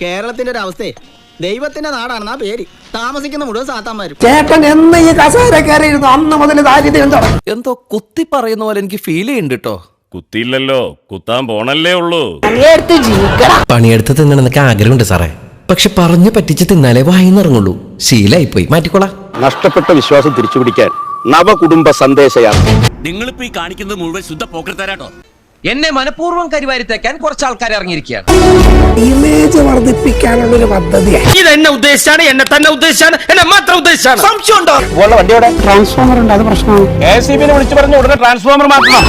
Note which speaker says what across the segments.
Speaker 1: കേരളത്തിന്റെ ഒരു അവസ്ഥയെ. ദൈവത്തിന്റെ നാടാണെന്നാ പേര്. താമസിക്കുന്ന മുഴുവൻ സാത്താന്മാരും.
Speaker 2: ചേട്ടൻ എന്ന് ഈ കസേര കയറിയിരുന്നു. അന്ന് മുതൽ ദാരിദ്ര്യം തുടങ്ങി.
Speaker 3: എന്തോ കുത്തി പറയുന്ന പോലെ എനിക്ക് ഫീൽ ചെയ്യുന്നുണ്ട് കേട്ടോ
Speaker 4: കുത്തിയില്ലല്ലോ. കുത്താൻ പോണല്ലേ ഉള്ളൂ.
Speaker 3: പണിയെടുത്ത് തിന്നണമെന്നൊക്കെ ആഗ്രഹമുണ്ട് സാറേ. പക്ഷെ പറഞ്ഞു പറ്റിച്ച് തിന്നാലേ വായിന്നിറങ്ങുള്ളൂ ശീലായിപ്പോയി. മാറ്റിക്കോളാം.
Speaker 5: നഷ്ടപ്പെട്ട വിശ്വാസം തിരിച്ചുപിടിക്കാൻ നവകുടുംബ സന്ദേശയാണ്
Speaker 4: നിങ്ങളിപ്പോ ഈ കാണിക്കുന്നത് മുഴുവൻ ശുദ്ധ പോക്കറ്റാരാട്ടോ
Speaker 6: എന്നെ മനഃപൂർവം കരിവാരിത്തേക്കാൻ കുറച്ച് ആൾക്കാർ ഇറങ്ങിയിരിക്കുകയാണ്.
Speaker 2: ഇമേജ് വർദ്ധിപ്പിക്കാനുള്ള ഒരു പദ്ധതിയാണ്
Speaker 6: ഇത് എന്നെ ഉദ്ദേശിച്ചാണ് എന്നെ തന്നെ ഉദ്ദേശിച്ചാണ് എന്നെ മാത്രം ഉദ്ദേശിച്ചാണ്.
Speaker 2: ട്രാൻസ്ഫോമർ ഉണ്ട് അത് പ്രശ്നമാണ്.
Speaker 5: വിളിച്ചു പറഞ്ഞു ഉടനെ ട്രാൻസ്ഫോമർ മാറ്റണം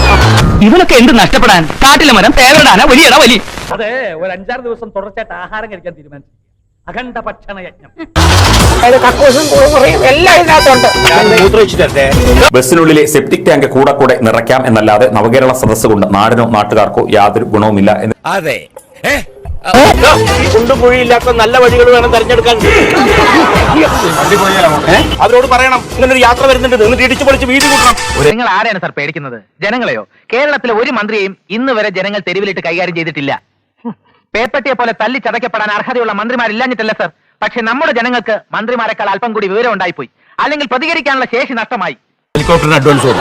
Speaker 6: ഇവനൊക്കെ എന്ത് നഷ്ടപ്പെടാൻ? കാട്ടിലെ മരം വലിയടാ വലി.
Speaker 7: അതെ ഒരു അഞ്ചാറ് ദിവസം തുടർച്ചയായിട്ട് ആഹാരം കഴിക്കാൻ തീരുമാനിച്ചു അഖണ്ഡ ഭക്ഷണ യജ്ഞം
Speaker 8: ബസ്സിനുള്ളിലെ സെപ്റ്റിക് ടാങ്ക് കൂടെ കൂടെ നിറയ്ക്കാം എന്നല്ലാതെ നവകേരള സദസ് കൊണ്ട് നാടിനോ നാട്ടുകാർക്കോ യാതൊരു ഗുണവുമില്ല എന്ന്
Speaker 4: അതെ.
Speaker 5: കുണ്ടും കുഴിയില്ലാത്ത നല്ല വഴികൾ വേണം തെരഞ്ഞെടുക്കാൻ? അവരോട് പറയണം. ഇങ്ങനെ ഒരു യാത്ര വരുന്നുണ്ട്. എന്നിട്ട് ഇടിച്ചു പൊളിച്ച് വീട് കൂട്ടണം.
Speaker 6: നിങ്ങൾ ആരെയാണ് സാർ പേടിക്കുന്നത്? ജനങ്ങളെയോ? കേരളത്തിലെ ഒരു മന്ത്രിയെയും ഇന്ന് വരെ ജനങ്ങൾ തെരുവിലിട്ട് കൈകാര്യം ചെയ്തിട്ടില്ല. പേപ്പട്ടിയെ പോലെ തല്ലി ചതയ്ക്കപ്പെടാൻ അർഹതയുള്ള മന്ത്രിമാരില്ലാഞ്ഞിട്ടല്ല സർ? പക്ഷെ നമ്മുടെ ജനങ്ങൾക്ക് മന്ത്രിമാരെക്കാൾ അല്പം കൂടി വിവരം ഉണ്ടായിപ്പോയി. അല്ലെങ്കിൽ പ്രതികരിക്കാനുള്ള ശേഷി നഷ്ടമായി.
Speaker 5: ഹെലികോപ്റ്ററിന് അഡ്വാൻസ്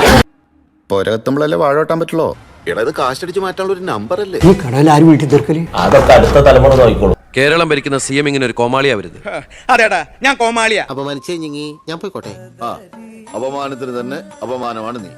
Speaker 9: പോരകത്തുമ്പോഴല്ലേ വാഴോട്ടാൻ പറ്റുള്ളൂ? ഇത് കാശടിച്ച് മാറ്റാനുള്ള ഒരു നമ്പർ അല്ലേ
Speaker 2: ഈ കടയിൽ ആരും വീട്ടിൽ തീർക്കൽ?
Speaker 5: അതൊക്കെ അടുത്ത തലമുറ നോക്കിക്കോളൂ.
Speaker 3: കേരളം ഭരിക്കുന്ന സി എം ഇങ്ങനെ ഒരു കോമാളിയാവരുത്
Speaker 7: അതെടാ ഞാൻ കോമാളിയാ.
Speaker 9: അപമാനിച്ചേ ഞാൻ പോയിക്കോട്ടെ. ആ അപമാനത്തിന് തന്നെ അപമാനമാണ് നീ.